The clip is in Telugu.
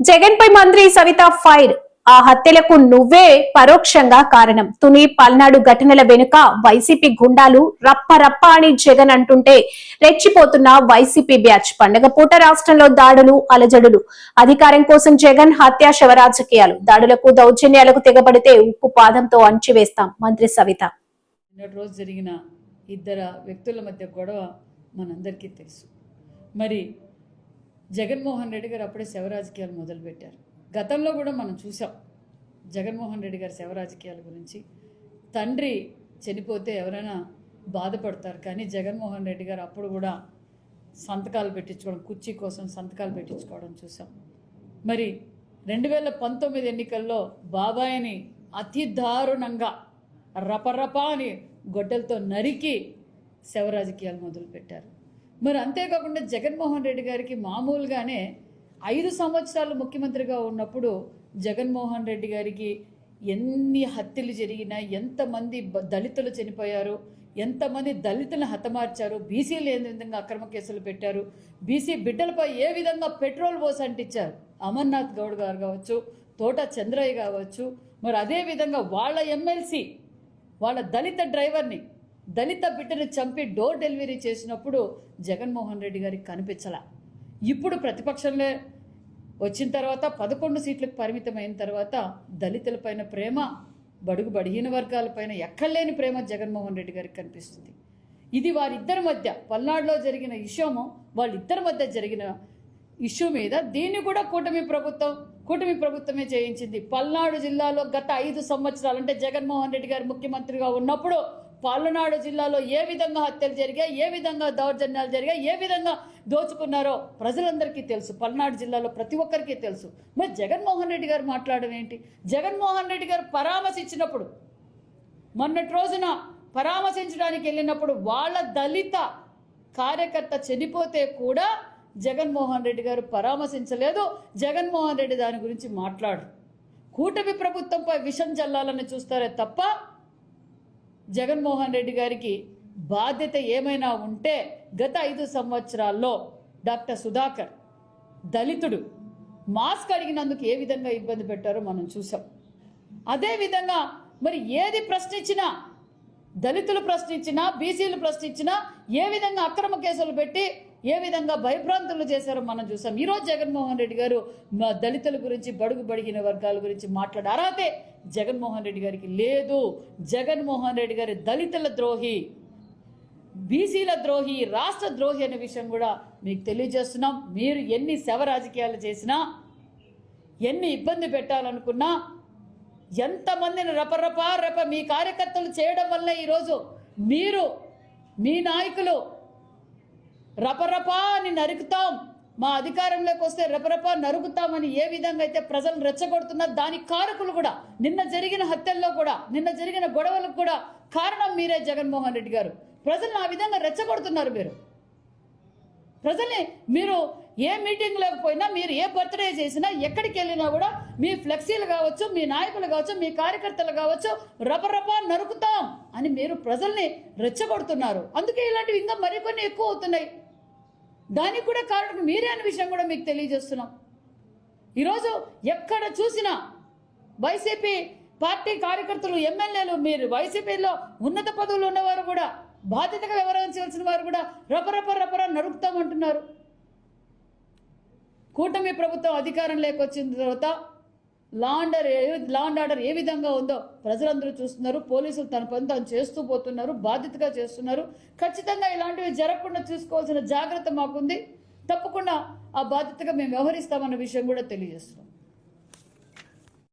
జగన్ పై మంత్రి సవిత ఫైర్. ఆ హత్యలకు నువ్వే పరోక్షంగా కారణం. తుని పల్నాడు ఘటనల వెనుక వైసీపీ గుండాలు రప్ప రప్ప అని జగన్ అంటుంటే రెచ్చిపోతున్న వైసీపీ బ్యాచ్. పండగ పూట రాష్ట్రంలో దాడులు అలజడులు. అధికారం కోసం జగన్ హత్య శవరాజకీయాలు దాడులకు దౌర్జన్యాలకు తెగబడితే ఉప్పు పాదంతో అణచివేస్తాం మంత్రి సవిత. రోజు జరిగిన ఇద్దరు వ్యక్తుల మధ్య గొడవ మనందరికీ తెలుసు. మరి జగన్మోహన్ రెడ్డి గారు అప్పుడే శవ రాజకీయాలు మొదలుపెట్టారు. గతంలో కూడా మనం చూసాం జగన్మోహన్ రెడ్డి గారి శవ రాజకీయాల గురించి. తండ్రి చనిపోతే ఎవరైనా బాధపడతారు కానీ జగన్మోహన్ రెడ్డి గారు అప్పుడు కూడా సంతకాలు పెట్టించుకోవడం కుర్చీ కోసం సంతకాలు పెట్టించుకోవడం చూసాం. మరి రెండు వేల పంతొమ్మిది ఎన్నికల్లో బాబాయిని అతి దారుణంగా రపరప అని గొడ్డలతో నరికి శవ రాజకీయాలు మొదలుపెట్టారు. మరి అంతేకాకుండా జగన్మోహన్ రెడ్డి గారికి మామూలుగానే ఐదు సంవత్సరాలు ముఖ్యమంత్రిగా ఉన్నప్పుడు జగన్మోహన్ రెడ్డి గారికి ఎన్ని హత్యలు జరిగినా ఎంతమంది దళితులు చనిపోయారు ఎంతమంది దళితులను హతమార్చారు బీసీలు ఏ విధంగా అక్రమ కేసులు పెట్టారు బీసీ బిడ్డలపై ఏ విధంగా పెట్రోల్ పోసి అంటించారు? అమర్నాథ్ గౌడ్ గారు కావచ్చు తోట చంద్రయ్య కావచ్చు మరి అదే విధంగా వాళ్ళ ఎమ్మెల్సీ వాళ్ళ దళిత డ్రైవర్ని దళిత బిడ్డను చంపి డోర్ డెలివరీ చేసినప్పుడు జగన్మోహన్ రెడ్డి గారికి కనిపించలా. ఇప్పుడు ప్రతిపక్షంలో వచ్చిన తర్వాత పదకొండు సీట్లకు పరిమితమైన తర్వాత దళితులపైన ప్రేమ బడుగు బడిహీన వర్గాలపైన ఎక్కడలేని ప్రేమ జగన్మోహన్ రెడ్డి గారికి కనిపిస్తుంది. ఇది వారిద్దరి మధ్య పల్నాడులో జరిగిన విషయము వాళ్ళిద్దరి మధ్య జరిగిన ఇష్యూ మీద దీన్ని కూడా కూటమి ప్రభుత్వం కూటమి ప్రభుత్వమే చేయించింది. పల్నాడు జిల్లాలో గత ఐదు సంవత్సరాలు అంటే జగన్మోహన్ రెడ్డి గారు ముఖ్యమంత్రిగా ఉన్నప్పుడు పల్నాడు జిల్లాలో ఏ విధంగా హత్యలు జరిగాయి ఏ విధంగా దౌర్జన్యాలు జరిగాయి ఏ విధంగా దోచుకున్నారో ప్రజలందరికీ తెలుసు. పల్నాడు జిల్లాలో ప్రతి ఒక్కరికి తెలుసు. మరి జగన్మోహన్ రెడ్డి గారు మాట్లాడడం ఏంటి? జగన్మోహన్ రెడ్డి గారు పరామర్శించినప్పుడు మొన్నటి రోజున పరామర్శించడానికి వెళ్ళినప్పుడు వాళ్ళ దళిత కార్యకర్త చనిపోతే కూడా జగన్మోహన్ రెడ్డి గారు పరామర్శించలేదు. జగన్మోహన్ రెడ్డి దాని గురించి మాట్లాడు. కూటమి ప్రభుత్వంపై విషం చల్లాలని చూస్తారే తప్ప జగన్మోహన్ రెడ్డి గారికి బాధ్యత ఏమైనా ఉంటే గత ఐదు సంవత్సరాల్లో డాక్టర్ సుధాకర్ దళితుడు. మాస్క్ అడిగినందుకు ఏ విధంగా ఇబ్బంది పెట్టారో మనం చూసాం. అదేవిధంగా మరి ఏది ప్రశ్నించినా దళితులు ప్రశ్నించినా బీసీలు ప్రశ్నించినా ఏ విధంగా అక్రమ కేసులు పెట్టి ఏ విధంగా భయభ్రాంతులు చేశారో మనం చూసాం. ఈరోజు జగన్మోహన్ రెడ్డి గారు దళితుల గురించి బడుగు బడిగిన వర్గాల గురించి మాట్లాడే అర్హతే జగన్మోహన్ రెడ్డి గారికి లేదు. జగన్మోహన్ రెడ్డి గారి దళితుల ద్రోహి బీసీల ద్రోహి రాష్ట్ర ద్రోహి అనే విషయం కూడా మీకు తెలియజేస్తున్నాం. మీరు ఎన్ని శవ రాజకీయాలు చేసినా ఎన్ని ఇబ్బంది పెట్టాలనుకున్నా ఎంతమందిని రపరప రప మీ కార్యకర్తలు చేయడం వల్ల ఈరోజు మీరు మీ నాయకులు రపరపా అని నరుకుతాం. మా అధికారంలోకి వస్తే రపరపా నరుకుతామని ఏ విధంగా అయితే ప్రజలు రెచ్చగొడుతున్నా దాని కారకులు కూడా నిన్న జరిగిన హత్యల్లో కూడా నిన్న జరిగిన గొడవలకు కూడా కారణం మీరే జగన్మోహన్ రెడ్డి గారు. ప్రజలను ఆ విధంగా రెచ్చగొడుతున్నారు మీరు. ప్రజల్ని మీరు ఏ మీటింగ్ లేకపోయినా మీరు ఏ బర్త్డే చేసినా ఎక్కడికి వెళ్ళినా కూడా మీ ఫ్లెక్సీలు కావచ్చు మీ నాయకులు కావచ్చు మీ కార్యకర్తలు కావచ్చు రపరపా నరుకుతాం అని మీరు ప్రజల్ని రెచ్చగొడుతున్నారు. అందుకే ఇలాంటివి ఇంకా మరికొన్ని ఎక్కువ అవుతున్నాయి. దానికి కూడా కారణం మీరే అనే విషయం కూడా మీకు తెలియజేస్తున్నాం. ఈరోజు ఎక్కడ చూసినా వైసీపీ పార్టీ కార్యకర్తలు ఎమ్మెల్యేలు మీరు వైసీపీలో ఉన్నత పదవులు ఉన్నవారు కూడా బాధ్యతగా వ్యవహరించవలసిన వారు కూడా రపరప రపర నరుకుతామంటున్నారు కూటమి ప్రభుత్వం అధికారం లేకొచ్చిన తర్వాత లాండర్ ఏ లాండ్ ఆర్డర్ ఏ విధంగా ఉందో ప్రజలందరూ చూస్తున్నారు. పోలీసులు తన పని తాను చేస్తూ పోతున్నారు బాధ్యతగా చేస్తున్నారు. ఖచ్చితంగా ఇలాంటివి జరగకుండా చూసుకోవాల్సిన జాగ్రత్త మాకుంది. తప్పకుండా ఆ బాధ్యతగా మేము వ్యవహరిస్తామన్న విషయం కూడా తెలియజేస్తున్నాం.